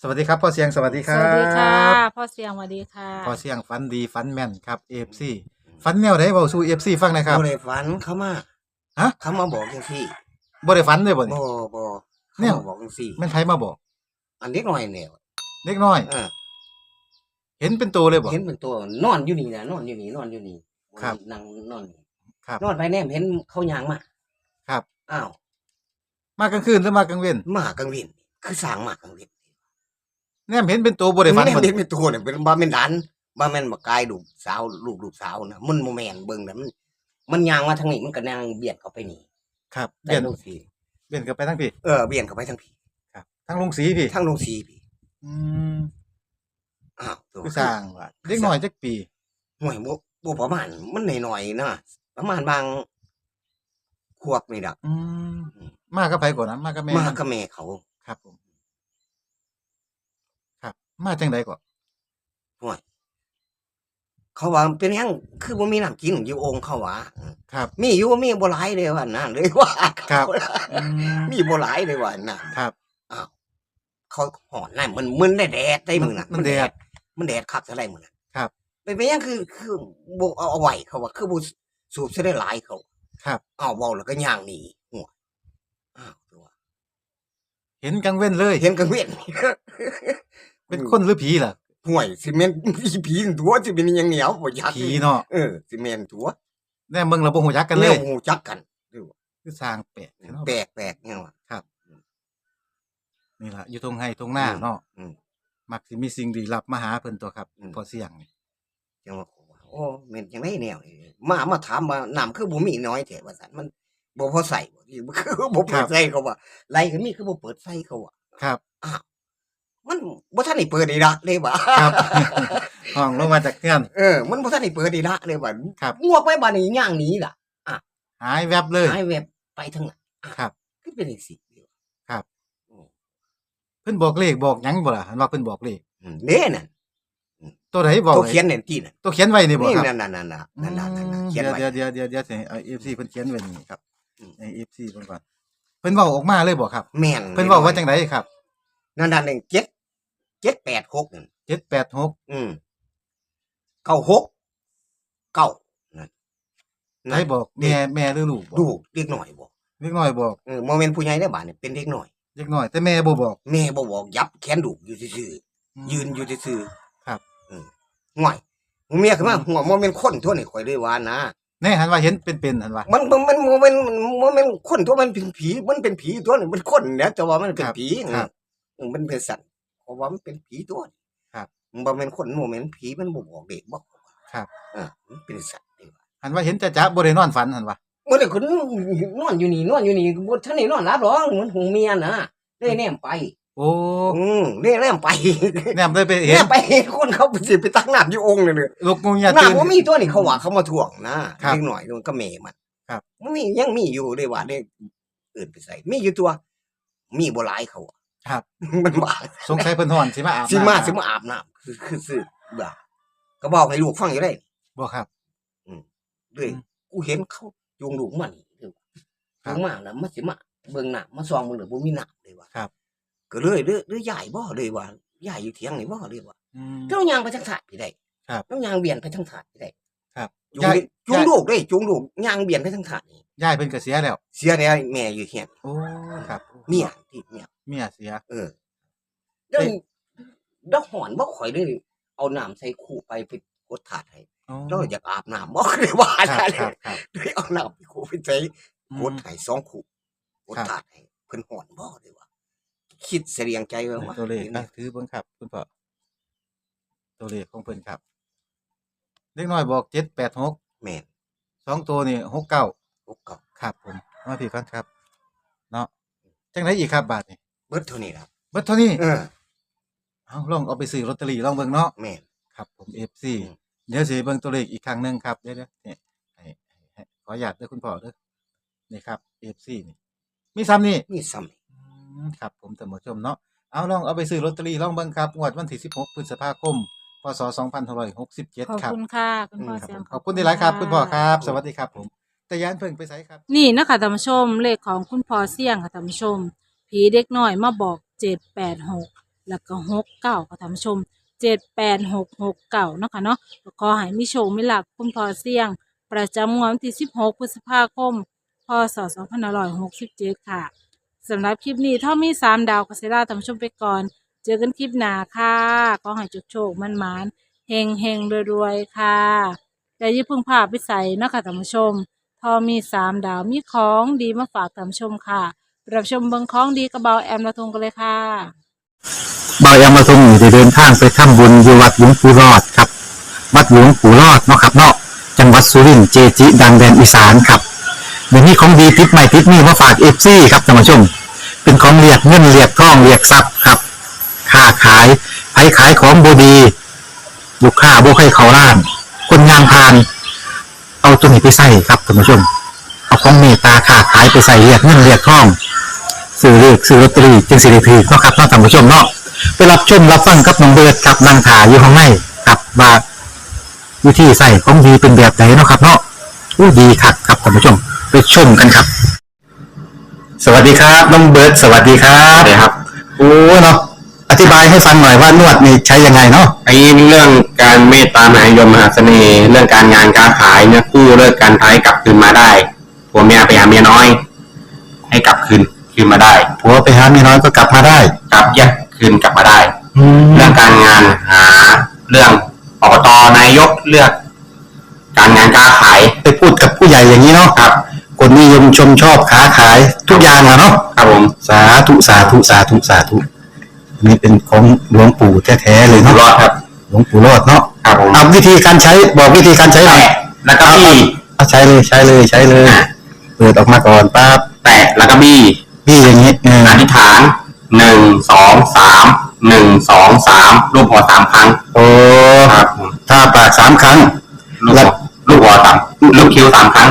สวัสดีครับพ่อเสียงสวัสดีคสรับวัสดีค่ะพ่อเสียงสวัสดีค่ะพ่อเสียงฝันดีฝันแม่นครับเอฟซีฝันแนวไหนเบาสู่เอฟซีฟังหนะครับ บ่ได้ฝันเขามาฮะ เขามาบอกจังซี่บ่ได้ฝันเลยบ่นี่ บ่บ่แนวเขามาบอกจังซี่แม่นไผมาบอกอันเล็กน้อยแนวเล็กน้อย เออเห็นเป็นตัวเลยบ่ เห็นเป็นตัวนอนอยู่นี่นะนอนอยู่นี่นอนอยู่นี่ครับนั่งนอนนี่ครับนอนไปแนมเห็นเขายางมาครับ อ้าวมากลางคืนหรือมากลางเว้นหมากลางเวินคือสร้างหมากลางเวิน แนมเห็นเป็นตัวบ่ได้ฝันแนมบ่เห็นเป็นตัวเนี่ยเป็นบ่แม่นหลานบ่แม่นบ่กายลูกสาวลูกลูกสาวนะมันบ่แม่นเบิ่งนะมันมันยางมาทางนี้มันก็นางเบียดเข้าไปนี่ครับแต่เบียนลงสีเบียนกลับไปทั้งพี่เออเบียดเข้าไปทางพี่ครับทั้งลุงสีพี่ทางลงสีพี่อืมอ้าวตัวคือสร้างว่าเล็กน้อยจักปีห่วยบ่บ่ประมาณมันหน่อยๆนะประมาณบางขวบนี่ดอกอืมมากับไผก่อนนะมากับแม่มามันกับแม่เขาครับผมครับ มาจังใดก่อนห่วยเขาว่าเป็นหยังคือบ่มีน้ำกินอยู่องค์เขาว่าครับ มีอยู่มีบ่หลายเลยว่านั่นเลยว่าครับอืมมีบ่หลายเลยว่านั่นครับอ้าวเขาหอนนั่นมันมึนได้แดดได้มึงน่ะมันแดด มันแดดคักเท่าไรมึงน่ะครับเป็นไปหยังคือคือบ่เอาเอาไว้เขาว่า คือบ่สูบซะได้หลายเขา ครับอ้าวเว้าแล้วก็ย่างหนีหัวอ้าวตัวเห็นกลางเว้นเลย เห็นกังเวียน เป็นคนหรือผีล่ะห่วยสิเมนผีตัวสิเป็นหยังเหนียวบ่ยักผีเนาะเออสิเมนตัวแน่มึงเราบ่ฮู้จักกันเลยแวหูจักกันคือสร้างแปลกเนาะแปลกแปลกๆเนี่ยว่ะนี่ล่ะอยู่ตรงไห้ตรงหน้าอืมเนาะอืมมักสิมีสิ่งดีลับมาหาเพิ่นตัวครับอืมพอเสียงนี่จังว่าโอ้เมนจังไดแนวนี่มามาถามว่าน้ำคือบ่มีน้อยแท้ว่าซั่นมันบ่พอใส่บ่ที่คือบ่เปิดใส่เขาว่าไรก็มีคือบ่เปิดใส่เขาว่าครับ มันบ่ทันได้เปิดได้ละเลยว่าครับห้องลงมาจากเงื่อนเออมันบ่ทันได้เปิดได้ละเลยว่าครับงวกไว้บัดนี้ย่างหนี้ล่ะหายแวบเลยหายแวบไปทางไหนครับคือเป็นจังซี่เพิ่นบอกเลขบอกหยังบ่ล่ะหันว่าเพิ่นบอกเลขอืมเด้นั่นตัวไหนบอกตัวไว้เขียนนั่นที่น่ะตัวเขียนไว้นี่บ่นี่ครับนั่นนั่นนั่นน่ะนั่นน่ะนั่นน่ะเขียนไว้เดี๋ยวเดี๋ยวเดี๋ยวเดี๋ยวสิเอา FC เพิ่นเขียนไว้นี่ครับอืมใน FC เพิ่นก่อนเพิ่นเว้าออกมาเลยบ่ครับแม่นเพิ่นเว้าว่าจังไดครับนั่นนั่นหนึ่งเจ็ดเจ็ดแปดหกนั่น786อืมเก้าหกเก้านั่นใครบอกแม่แม่หรือลูกบอกดูเด็กหน่อยบอกเล็กน้อยบอกเออโมเมนต์ผู้ใหญ่ได้บ้านเนี่ยเป็นเด็กหน่อยเล็กน้อย แต่แม่บ่บอก แม่บ่บอก ยับแขนดูอยู่ซื่อๆยืนอยู่ซื่อๆครับอืมห่วยหูเมียขึ้นมาหัวโมเมนต์คนทั่วนี่ข่อยเลยว่านะแน่หันว่าเห็นเป็นๆหันว่ามันมันมันโมเมนต์โมเมนต์คนทั่วมันเป็นผี มันเป็นผีตัวนี่มันคนเนี่ยแต่ว่ามันเป็นครับผีครับอืมมันเป็นสัตว์ เพราะว่ามันเป็นผีตัวนี่ครับมันบ่แม่นคนโมเมนต์ผีมันบ่บอกเด็กบอกครับอ่ามันเป็นสัตว์เด้ว่าหันว่าเห็นจะจะบ่ได้นอนฝันหันว่าเมื่อเด็กคนนอนอยู่นี่นอนอยู่นี่บ่ท่านนี่นอนรับหรอกเหมือนหูเมียนะได้แนมไป โอ้อืมได้แนมไปแนมเลยไปแนเห็นมไปเห็นคนเขาไปสิไปตักน้ำอยู่องค์นี่เลยลูกงูอย่าน้ำตื่นบ่มีตัวนี่เขาว่าเขามาถ่วงนะครับเล็กหน่อยมันก็แม่มันครับมันมียังมีอยู่เลยว่าได้อื่นไปใส่มีอยู่ตัว มีบ่หลายเขาอะ ครับ มันว่าสงสัยเพิ่นฮ้อนสิมาอาบสิมาน้ำสิมาอาบน้ำคือคือซื้อบ่าก็บอกให้ลูกฟังอยู่ได้บ่ครับด้วยอืมกูเห็นเขาจูงลูกมานี่เด้อครัจูบงมาแล้วมาสิมาเบิ่งน้ำมาซองมึงหรือบ่มีน้ำเลยว่าครับ ก็เลยเด้อเด้อยายบ่เลยว่ายายอยู่เถียงนี่บ่เลยว่าอืม เจ้ายางไปทางถาดพี่ได้ครับ เจ้ายางเบียนไปทางถาดพี่ได้ ครับจูงยายดิจูงลูกเด้จูงลูกยางเบียนไปทางถาดนี่ยายเพิ่นก็เสียแล้ว เสียแล้วแม่อยู่เฮียนโอ้ครับเมียที่เมีย เมียเสีย เออเด้วเอ้ยดอกหอนบ่ข่อยเลยเอาน้ำใส่คู่ไปไปกดถาดให้โอ้แล้วอยากอาบน้ำบ่ได้ว่าครับเลครับยครับเลยเอาน้ำไปคู่ไปใส่อืกดมให้สองคู่กดครับถาดให้เพิ่นหอนบ่ได้ว่าคิดเสียงใจไว้ว่าตัวเลขนะถือเบิ่งครับ คุณพ่อตัวเลขของเพิ่นครับ เล็กน้อยบอก786แม่นสองตัวนี่69พวกเก่าครับผมมาพี่ก่อนครับ เนาะจังไดอีกครับบาทนี่เบิดเท่านี้ครับเบิดเท่านี้เออเอาลองเอาไปซื้อลอตเตอรี่ลองเบิ่งเนาะแม่นครับผม FC อืม เดี๋ยวสิเบิ่งตัวเลขอีกครั้งหนึงครับเดี๋ยวๆนี่ให้ให้ให้ขออนุญาตเด้อคุณพ่อเด้อนี่ครับ FC นี่มีซ้ำนี่ มีซ้ำนี่อืมครับผมท่านผู้ชมเนาะเอาลองเอาไปซื้อลอตเตอรี่ลองเบิ่งครับงวดวันที่ 16 พฤษภาคม พศขอบ2567 ครับคุณค่ะคุณพ่อครับเสียผงมขอบคุณที่หลายครับ คุณพ่อครับ สวัสดีครับผม แต่ยานเพิ่งไปไสครับ นี่นะคะท่านผู้ชมเลขของคุณพ่อเสี่ยงค่ะท่านผู้ชม ผีเด็กน้อยมาบอกเจ็ดแปดหกแล้วก็หกเก้าค่ะท่านผู้ชมเจ็ดแปดหกหกเก้าเนาะค่ะเนาะก็ขอให้มีโชคมีลาภคุณพ่อเสี่ยง ประจำงวดวันที่สิบหกพฤษภาคม พศสองพันห้าร้อยหกสิบเจ็ดค่ะสำหรับคลิปนี้ถ้ามีสามดาวก็เซราท่านผู้ชมไปก่อน เจอกันคลิปหน้าค่ะขอให้โชคโชคมันมานเฮงเฮงรวยๆค่ะแต่ยิ่พึ่งพาไปใส่นะคะท่านผู้ชม พอมีสามดาวมีของดีมาฝากท่านผู้ชมค่ะรับชมเบิงของดีกระเบาแอมละทงกันเลยค่ะบายามาทงอยู่ได้เดินทางไปทำบุญอยู่วัดหลวงปู่รอดครับ วัดหลวงปู่รอดเนาะครับเนาะจังหวัดสุรินทร์เจจิดังแดนอีสานครับเดี๋ยวนี้ของดีติดใหม่ติดนี่มาฝากเอฟซีครับท่านผู้ชม เป็นของเรียกเงินเรียกทองเรียกทรัพย์ครับ ขายไผขายของบดีลูกค้าบ่ให้เขาล้าน คนงานพาน เอาตัวนี้ไปใส่ครับท่านผู้ชม เอาของเมตตาค้าขายไปใส่เรียกเงินเรียกทองซื้อเลขซื้อลอตเตอรี่จึงสิริพีเนาะครับเนาะท่านผู้ชมเนาะไปรับชมรับฟังกับน้องเบิร์ดกับนางถาอยู่ข้างในกับว่าวิธีใส่ของดีเป็นแบบไหนเนาะครับเนาะอู้ดีคักครับท่านผู้ชม ไปชมกันครับ สวัสดีครับน้องเบิร์ดสวัสดีครับสวัสดีครับโอ้เนาะ อธิบายให้ฟังหน่อยว่านวดนี่ใช้ยังไงเนาะไอ้เรื่องการเมตตามหานิยมมหาเสน่ห์เรื่องการงานการขายเนี่ยกู้เลิกการท้ายกลับคืนมาได้ผัวเมียไปหาเมียน้อย ให้กลับคืนคืนมาได้ผัวไปหาเมียน้อยก็กลับมาได้กลับแยกคืนกลับมาได้แล้เรื่วองการงานหาเรื่องอบตนายกเลือก การงานการขายไปพูดกับผู้ใหญ่อย่างนี้เนาะครับคนนิยมชมชอบค้าขายทุกอย่างอะเนาะครับผมสาธุสาธุสาธุสาธุอั นนี่เป็นของหลวงปู่แท้ๆเลยอยู่เนาะรอดครับ หลวงปู่รอดเนาะครับผมเอาวิธีการใช้บอกวิธีการใช้หน่อยแตะแล้วก็บี้เอาใช้เลยใช้เลยใช้เลย เปิดออกมาก่อนปั๊บแตะแล้วก็บี้พี่อย่างนี้เอออธิษฐานหนึ่งสองสามหนึ่งสองสามรูปหัวสามครั้งโอ้ครับผมถ้าปากสามครั้ง ลูกหัวลูกหัวสามลูกคิ้วสามครั้ง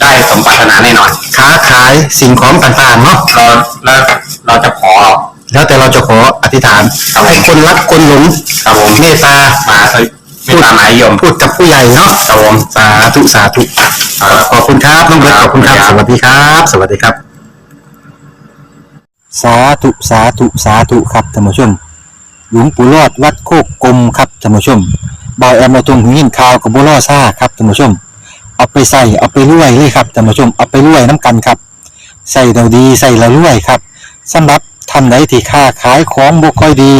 ได้สมปรารถนาแน่นอนค้าขายสิ่งของต่างๆเนาะเราแล้วเราจะขอ แล้วแต่เราจะขออธิษฐานให้คนรักคนหลงครับผมเมตตามาสวิไม่ตามหมายยมพูดกับผู้ใหญ่เนาะครับผม สาธุสาธุขอบคุณครับน้องเบิร์ตขอบคุณครับสวัสดีครับ สวัสดีครับ สาธุสาธุสาธุครับท่านผู้ชม หลวงปู่รอดวัดโคกกลมครับท่านผู้ชมบอยแอมมาตรงหินข่าวกับบัวล่อซ่าครับท่านผู้ชม เอาไปใส่เอาไปรวยเลยครับท่านผู้ชมเอาไปรวยน้ำกันครับใส่เราดีใส่เรารวยครับสำหรับท่านใดที่ค้าขายของบ่ค่อยดี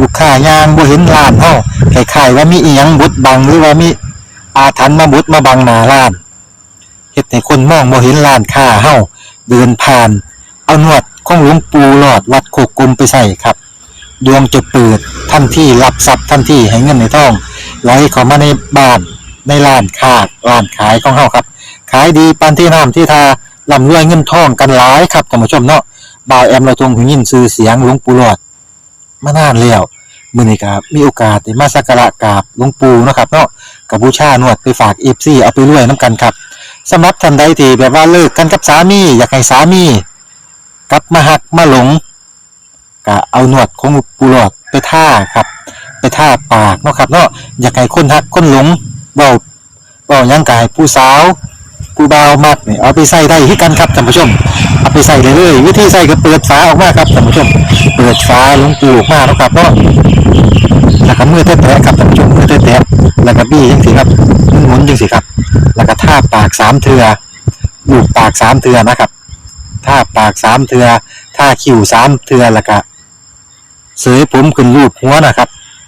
ลูกค้ายางบ่เห็นร้านเฮาคล้ายว่ามีอีหยังบุดบังหรือว่ามีอาถรรพ์มาบุดมาบังหน้าร้านเฮ็ดให้คนมองบ่เห็นร้านค้าเฮาเดินผ่าน เอาหนวดของหลวงปู่หลอดวัดโคกกลมไปใส่ครับ ดวงจะเปิดทันที่รับทรัพย์ทันที่ให้เงินในท้องไหลเข้ามาในบ้าน ในร้านค้าร้านขายของเฮาครับ ขายดีปานที่น้ำที่ทาร่ำรวยเงินทองกันหลายครับท่านผู้ชมเนาะบ่าวแอมเราทงหูยินชื่อเสียงหลวงปู่หลอดมานานแล้วมื้อนี้ก็มีโอกาสได้มาสักการะกราบหลวงปู่เนาะครับเนาะกับบูชานวดไปฝาก FC เอาไปรวยน้ำกันครับสำหรับท่านใดที่แบบว่าเลิกกันกับสามีอยากให้สามีกลับมาหักมาหลงก็เอาหนวดของปูหลอดไปท่าครับ ไปท่าปากเนาะครับเนาะอยากให้คนหักคนหลง เบาเบายังกายผู้สาวผู้บ่าวมากนี่ยเอาไปใส่ได้ที่กันครับท่านผู้ชม เอาไปใส่เลยเลยวิธีใส่ก็เปิดฝาออกมาครับท่านผู้ชม เปิดฝาลงปูกมาเนาะครับเนาะแล้วก็มือแตะๆครับท่านผู้ชมมือแตะๆแล้วก็บี้จังสิครับหมุนๆจังสิครับ แล้วก็ท่าปากสามเทือลูบปากสามเทือนะครับท่าปากสามเทือท่าคิ้วสามเทือแล้วก็เสยผมขึ้นรูปหัวนะครับ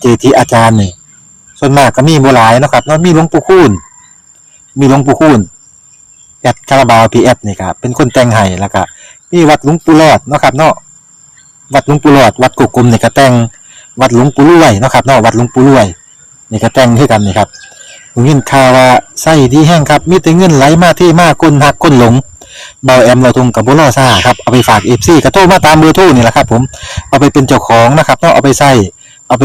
เจจิอาจารย์นี่ส่วนมากก็มีบ่หลายนะครับเนาะมีหลวงปู่คูณมีหลวงปู่คูณแอดคาราบาวพีแอดนี่ครับเป็นคนแต่งให้แล้วก็มีวัดหลวงปู่รอดนะครับเนาะวัดหลวงปู่รอดวัดกุกกลมนี่ก็แต่งวัดหลวงปู่รวยนะครับเนาะวัดหลวงปู่รวยนี่ก็แต่งคือกันนี่ครับผมยินข่าว่าไส้ดีแห้งครับมีแต่เงินไหลมาที่มากคนหักคนหลงเบาแอมเราทงกับบุรอซ่าครับเอาไปฝากเอฟซีกระโทรมาตามเบอร์โทรนี่แหละครับผมเอาไปเป็นเจ้าของนะครับเนาะเอาไปใส่เอาไป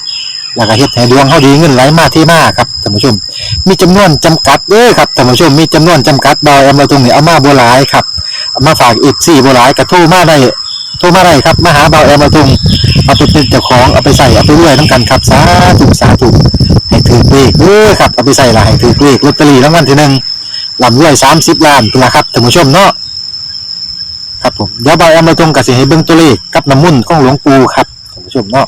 แล้วก็เฮ็ดให้ดวงเฮาดีเงินไหลมาเทมาครับท่านผู้ชม มีจำนวนจำกัดเด้อครับท่านผู้ชมมีจำนวนจำกัดดอยเอามาตรงนี้เอามาบ่หลายครับเอามาฝากอีก4บ่หลายก็โทรมาได้โทรมาได้ครับมาหาเบาแอมมาตรงเอาไปเป็นเจ้าของเอาไปใส่เอาไปรวยนํกันครับสาธุสาธุให้ถือเลขเด้อครับเอาไปใส่ละให้ถือเลขลอตเตอรี่รางวัลที่หนึ่งลำรวย30ล้านพุ่นละครับท่านผู้ชมเนาะครับผมเดี๋ยวเบาแอมมาตรงก็สิให้เบิ่งตัวเลขกับน้ำมุ่นของหลวงปู่ครับท่านผู้ชมเนาะ